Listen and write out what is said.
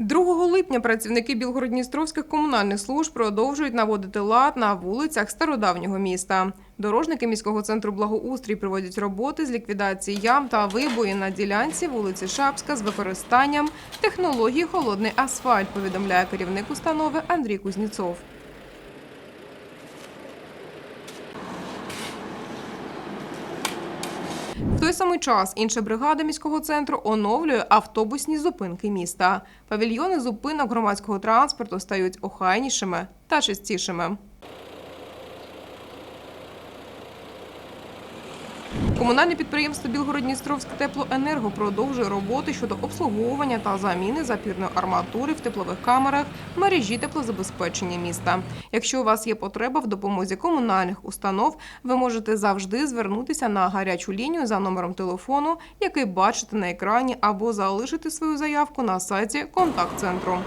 2 липня працівники білгородністровських комунальних служб продовжують наводити лад на вулицях стародавнього міста. Дорожники міського центру благоустрій проводять роботи з ліквідації ям та вибої на ділянці вулиці Шапська з використанням технології холодний асфальт, повідомляє керівник установи Андрій Кузніцов. В той самий час інша бригада міського центру оновлює автобусні зупинки міста. Павільйони зупинок громадського транспорту стають охайнішими та чистішими. Комунальне підприємство Білгородністровське теплоенерго продовжує роботи щодо обслуговування та заміни запірної арматури в теплових камерах мережі теплозабезпечення міста. Якщо у вас є потреба в допомозі комунальних установ, ви можете завжди звернутися на гарячу лінію за номером телефону, який бачите на екрані, або залишити свою заявку на сайті контакт-центру.